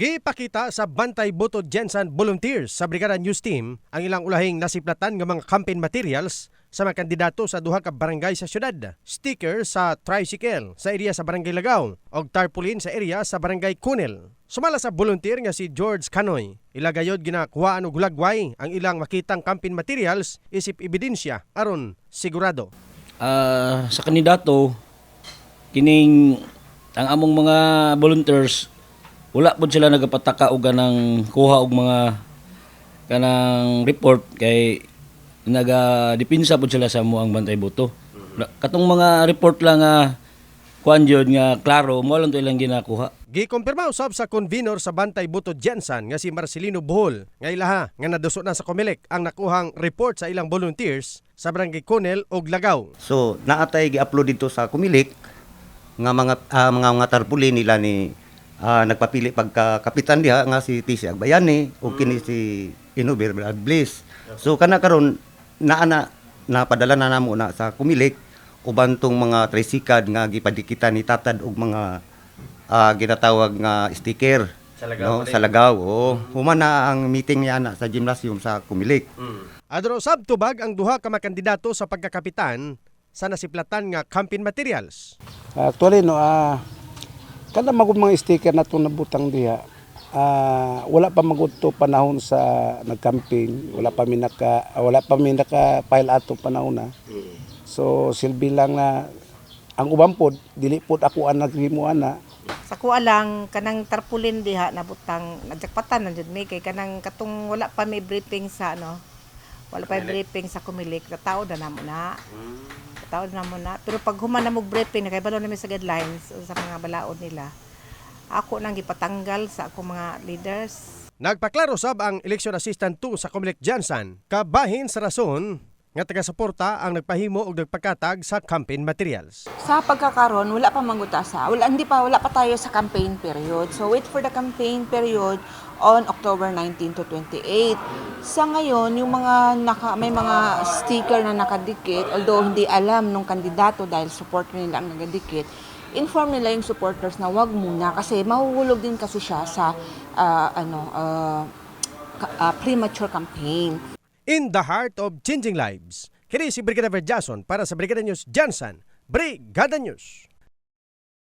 Gipakita sa Bantay Boto Jensen Volunteers sa Brigada News Team ang ilang ulahing nasiplatan ng mga campaign materials sa mga kandidato sa duha ka barangay sa syudad. Sticker sa tricycle sa area sa Barangay Lagaw o tarpaulin sa area sa Barangay Kunel. Sumala sa volunteer nga si George Canoy, ilagayod ginakuhaan og hulagway ang ilang makitang campaign materials isip ebidensya aron sigurado. Ah, sa kandidato kining ang among mga volunteers wala pod sila nagapataka og ganang kuha og mga kanang report kay naga dipinsa pod sila sa mo ang bantay boto. Katong mga report lang nga kuan jud nga klaro mo lang to ilang ginakuha. Gikumpirma usab sa convener sa Bantay Buto Jensen nga si Marcelino Bohol nga ilaha nga naduso na sa Comelec ang nakuhang report sa ilang volunteers sa Barangay Kunel ug Lagaw. So naatay gi-upload dito sa Kumilik nga mga ah, mga mga tarpaulin nila ni ah, nagpapili pagka kapitan diha nga si TC Agbayani o kini si Inuber Brad Bliss. So kana karon naa na napadala na namo na sa Kumilik uban tong mga tricycad nga gipadikitan ni tatad og mga ah, ginatawag nga sticker Sa Lagaw no, sa Lagaw. Oo. Human na ang meeting niya na sa gymnasium sa Kumilik. Adro sab tubag ang duha ka mga kandidato sa pagkakapitan sa nasiplatan nga campaign materials. Actually, no, ah, kada magud mga sticker na itong nabutang diha, ah, wala pa magud to panahon sa nag-campaign, wala pa mi naka, ah, wala pa mi naka file ato panahon na. So silbi lang na ang uban pod dili pod ako ang naghimo ana. Sa kuha lang, kanang tarpulin diha na butang nadjakpatan na jud mi kay kanang katong wala pa may briefing sa ano. Wala pa may briefing sa kumilik, tao na namo na. Tao na namo na. Pero pag human na mo briefing na kay balo namin sa guidelines sa mga balaod nila. Ako nang gipatanggal sa akong mga leaders. Nagpaklaro sab ang election assistant 2 sa Comelec Jensen kabahin sa rason nga taga-suporta ang nagpahimo og nagpakatag sa campaign materials. Sa pagkakaroon, wala pa manggutasa. Wala, hindi pa, wala pa tayo sa campaign period. So, wait for the campaign period on October 19 to 28. Sa ngayon, yung mga naka, may mga sticker na nakadikit, although hindi alam nung kandidato dahil support nila ang nakadikit, inform nila yung supporters na wag muna kasi mahuhulog din kasi siya sa ah, ano ka- ah, premature campaign. In the heart of changing lives, kini si Brigadier Jason para sa Brigada News Jensen, Brigada News.